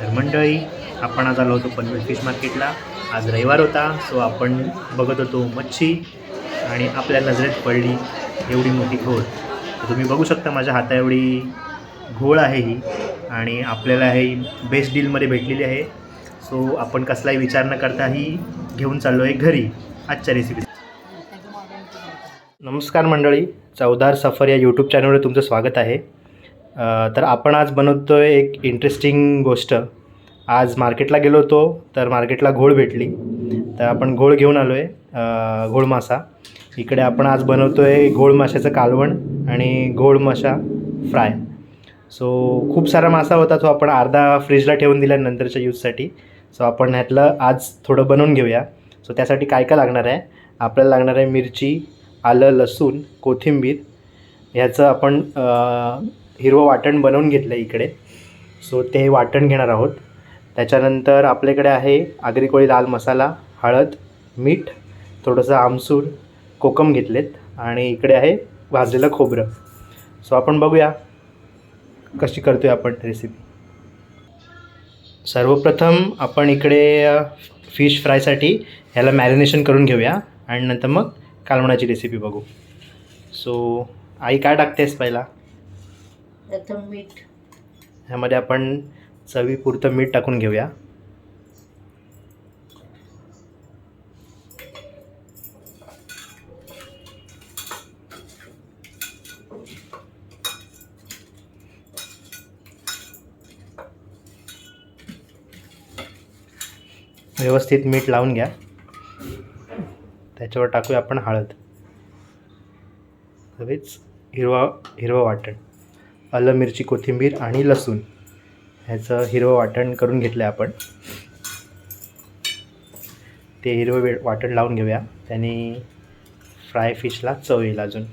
तर मंडळी आपण आज आलो होतो पनवेल फिश मार्केटला. आज रविवार होता सो आपण बघत होतो मच्छी आणि आपल्या नजरेत पडली एवढी मोठी घोळ. तर तुम्ही बघू शकता माझ्या हाता एवढी घोळ आहे ही आणि आपल्याला हे बेस्ट डीलमध्ये भेटलेली आहे. सो आपण कसलाही विचार न करता ही घेऊन चाललो आहे घरी. आजच्या रेसिपी नमस्कार मंडळी चौदार सफर या यूट्यूब चॅनलवर तुमचं स्वागत आहे. तर आपण आज बनवतो आहे एक इंटरेस्टिंग गोष्ट. आज मार्केटला गेलो होतो तर मार्केटला घोळ भेटली. तर आपण घोळ घेऊन आलो आहे घोळ मासा. इकडे आपण आज बनवतो आहे घोळ माशाचं कालवण आणि घोळ मासा फ्राय. सो खूप सारा मासा होता तो आपण अर्धा फ्रीजला ठेवून दिला नंतरच्या यूजसाठी सो आपण ह्यातलं आज थोडं बनवून घेऊया. सो त्यासाठी काय काय लागणार आहे? आपल्याला लागणार आहे मिरची आलं लसूण कोथिंबीर. ह्याचं आपण हिरवं वाटण बनवून घेतलं आहे इकडे. सो ते वाटण घेणार आहोत. त्याच्यानंतर आपल्याकडे आहे आगरी कोळी लाल मसाला हळद मीठ थोडंसं आमसूर कोकम घेतलेत आणि इकडे आहे भाजलेलं खोबरं. सो आपण बघूया कशी करतोय आपण रेसिपी सर्वप्रथम आपण इकडे फिश फ्रायसाठी ह्याला मॅरिनेशन करून घेऊया आणि नंतर मग कालवणाची रेसिपी बघू. सो आई काय टाकतेस पहिला? प्रथम मीठ. ह्यामध्ये आपण चवीपुरतं मीठ टाकून घेऊया. व्यवस्थित मीठ लावून घ्या. त्याच्यावर टाकूया आपण हळद. हवेच हिरवा हिरवं वाटण. आलं मिरची कोथिंबीर आणि लसूण. ह्याचं हिरवं वाटण करून घेतलं आहे आपण. ते हिरवं वे वाटण लावून घेऊया. त्याने फ्राय फिशला चव येईल अजून.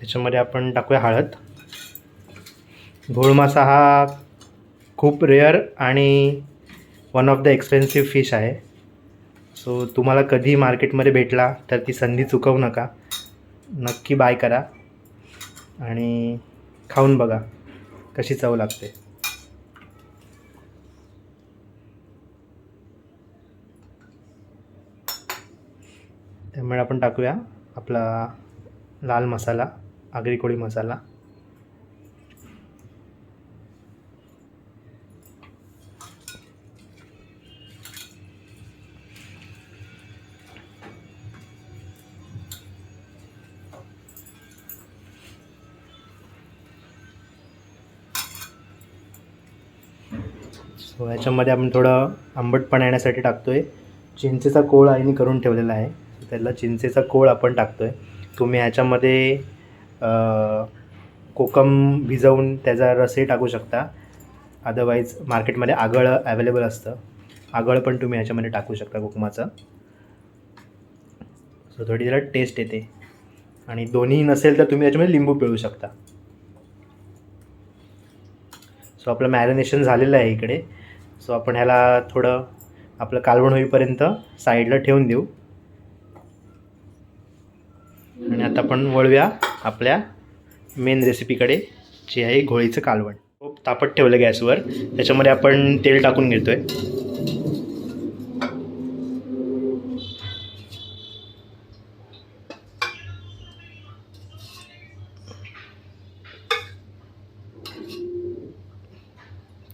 त्याच्यामध्ये आपण टाकूया हळद. घोळ मासा हा खूप रेअर आणि one of the expensive fish आहे. सो तुम्हाला कधी मार्केटमध्ये भेटला तर ती संधी चुकवू नका. नक्की बाय करा. आणि खाऊन बघा कशी चव लागते. त्यामुळे आपण टाकूया आपला लाल मसाला आगरी कोळी मसाला. सो ह्याच्यामध्ये आपण थोडं आंबटपणा येण्यासाठी टाकतो आहे चिंचेचा कोळ आईने करून ठेवलेला आहे. त्याला चिंचेचा कोळ आपण टाकतो आहे तुम्ही ह्याच्यामध्ये कोकम भिजवून त्याचा रसही टाकू शकता. अदरवाईज मार्केटमध्ये आगळ अवेलेबल असतं. आगळ पण तुम्ही ह्याच्यामध्ये टाकू शकता कोकमाचं. सो थोडी त्याला टेस्ट येते. आणि दोन्ही नसेल तर तुम्ही याच्यामध्ये लिंबू पिळू शकता. सो आपलं मॅरिनेशन झालेलं आहे इकडे. सो आपण ह्याला थोडं आपलं कालवण होईपर्यंत साईडला ठेवून देऊ. आणि आता आपण वळूया आपल्या मेन रेसिपीकडे जी आहे घोळीचं कालवण. खूप तापत ठेवलं गॅसवर. त्याच्यामध्ये आपण तेल टाकून घेतो आहे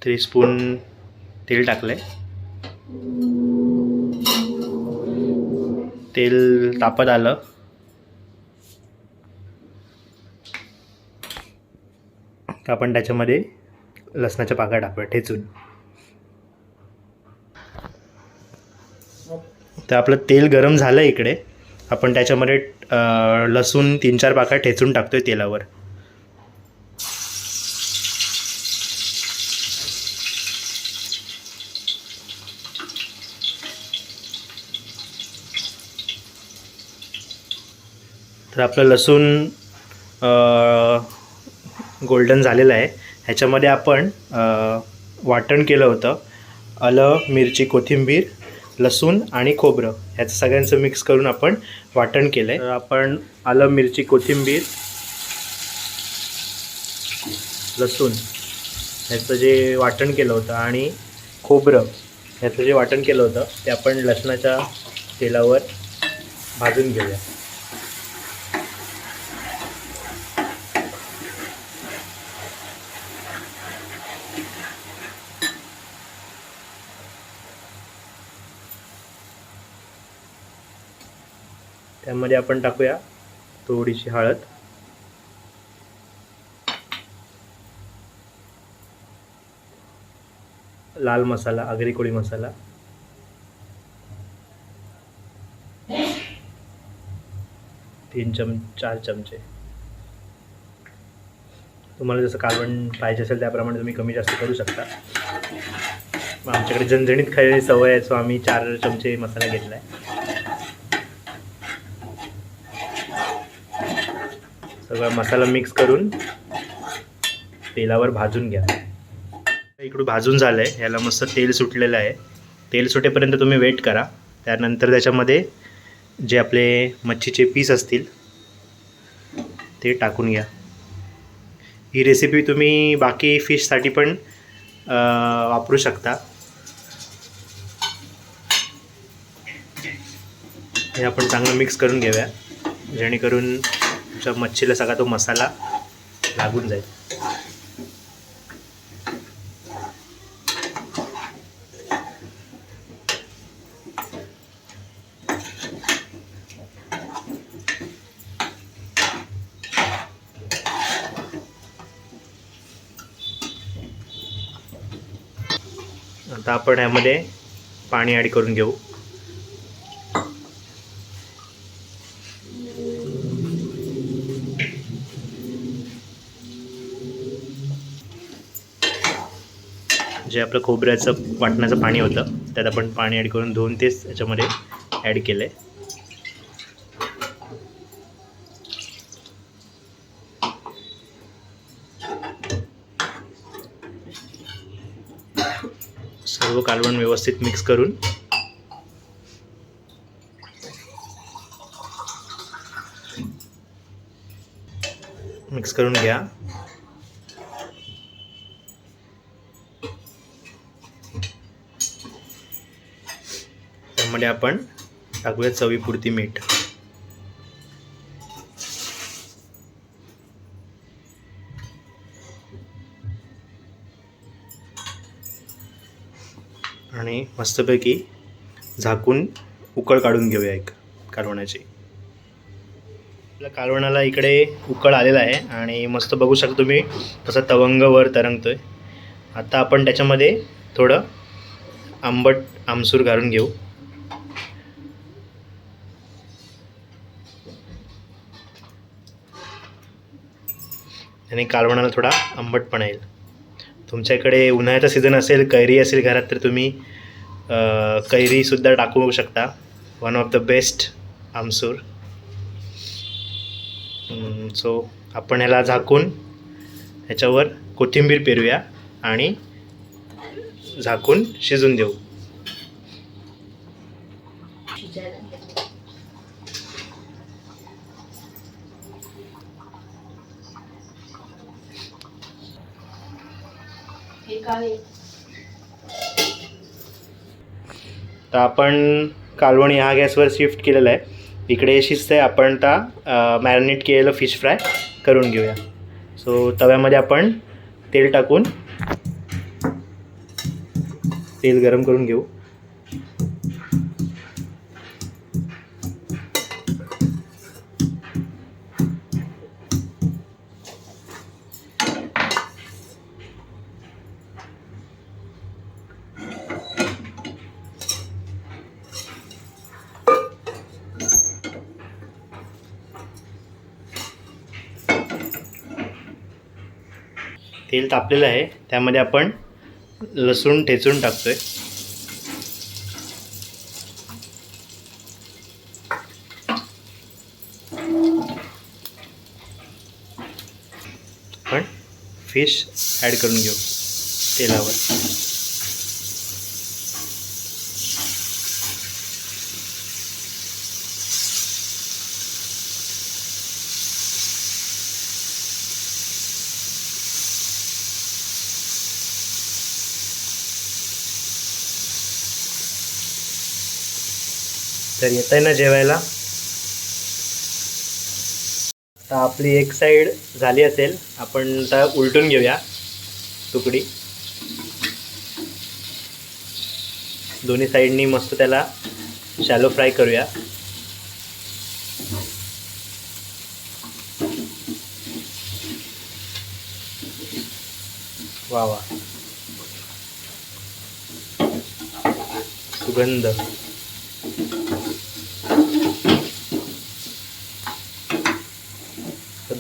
थ्री स्पून तेल टाकलं आहे तेल तापत आलं. तर आपण त्याच्यामध्ये लसणाच्या पाका टाकूया ठेचून. तर आपलं तेल गरम झालं इकडे. आपण त्याच्यामध्ये लसूण तीन चार पाका ठेचून टाकतोय तेलावर. तर आपलं लसूण गोल्डन झालेलं आहे. ह्याच्यामध्ये आपण वाटण केलं होतं. आलं मिरची कोथिंबीर लसूण आणि खोबरं. ह्याचं सगळ्यांचं मिक्स करून आपण वाटण केलं आहे तर आपण आलं मिरची कोथिंबीर लसूण. ह्याचं जे वाटण केलं होतं आणि खोबरं. ह्याचं जे वाटण केलं होतं ते आपण लसणाच्या तेलावर भाजून घेऊया. त्यामध्ये आपण टाकूया थोडीशी हळद. लाल मसाला आगरी कोळी मसाला. तीन चम चार चमचे. तुम्हाला जसं कालवण पाहिजे असेल त्याप्रमाणे तुम्ही कमी जास्त करू शकता. मग आमच्याकडे झणझणीत खायची सवय आहे सो आम्ही चार चमचे मसाला घेतला आहे सगळा मसाला मिक्स करून तेलावर भाजून घ्या. इकडून भाजून झालं आहे याला मस्त तेल सुटलेलं आहे. तेल सुटेपर्यंत तुम्ही वेट करा. त्यानंतर त्याच्यामध्ये जे आपले मच्छीचे पीस असतील ते टाकून घ्या. ही रेसिपी तुम्ही बाकी फिशसाठी पण वापरू शकता. हे आपण चांगलं मिक्स करून घेऊया. जेणेकरून तुमच्या मच्छीला सगळा तो मसाला लागून जाईल. आता आपण यामध्ये पाणी ॲड करून घेऊ. जे आपलं खोबऱ्याचं वाटण्याचं पाणी होतं त्यात आपण पाणी ॲड करून धुवून तेच याच्यामध्ये ॲड केलं आहे सर्व कालवण व्यवस्थित मिक्स करून. मिक्स करून घ्या. त्यामध्ये आपण. टाकूया चवीपुरती मीठ. आणि मस्तपैकी झाकून उकळ काढून घेऊया एक कालवणाची. आपल्या कालवणाला इकडे उकळ आलेला आहे आणि मस्त बघू शकता तुम्ही तसा तवंग वर तरंगतोय. आता आपण त्याच्यामध्ये थोडं आंबट आमसूर घालून घेऊ. याने कालवणाला थोडा आंबटपणा येईल. तुमच्याकडे उन्हाळ्याचा सीझन असेल कैरी असेल घरात तर तुम्ही कैरीसुद्धा टाकू शकता. वन ऑफ द बेस्ट आमसूर. सो आपण ह्याला झाकून ह्याच्यावर कोथिंबीर पेरूया आणि झाकून शिजून देऊ. तर आपण कालवण ह्या गॅसवर शिफ्ट केलेलं आहे. इकडे शिजतं आहे आपण आता मॅरिनेट केलेलं फिश फ्राय करून घेऊया. सो तव्यामध्ये आपण तेल टाकून तेल गरम करून घेऊ. तेल तापलेलं आहे. त्यामध्ये आपण लसूण ठेचून टाकतोय. आपण फिश ॲड करून घेऊ. तेलावर. तर येत आहे ना जेवायला. आता आपली एक साईड झाली असेल. आपण आता उलटून घेऊया तुकडी. दोन्ही साईडनी मस्त त्याला शॅलो फ्राय करूया. वा वा. सुगंध.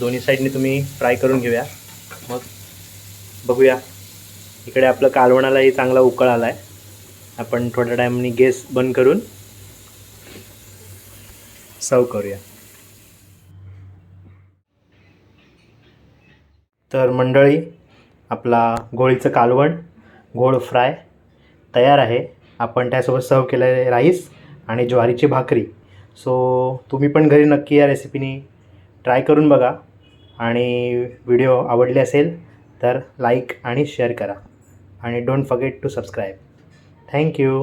दोन्ही साईडने तुम्ही फ्राय करून घेऊया. मग बघूया. इकडे आपलं कालवणालाही चांगला उकळ आला आहे आपण थोड्या टायमाने गॅस बंद करून सर्व करूया. तर मंडळी आपला गोळीचं कालवण गोड फ्राय तयार आहे. आपण त्यासोबत सर्व केलं आहे राईस आणि ज्वारीची भाकरी. सो तुम्ही पण घरी नक्की या रेसिपीनी ट्राय करून बघा. आणि व्हिडिओ आवडले असेल तर लाईक आणि शेअर करा. आणि don't forget to subscribe thank you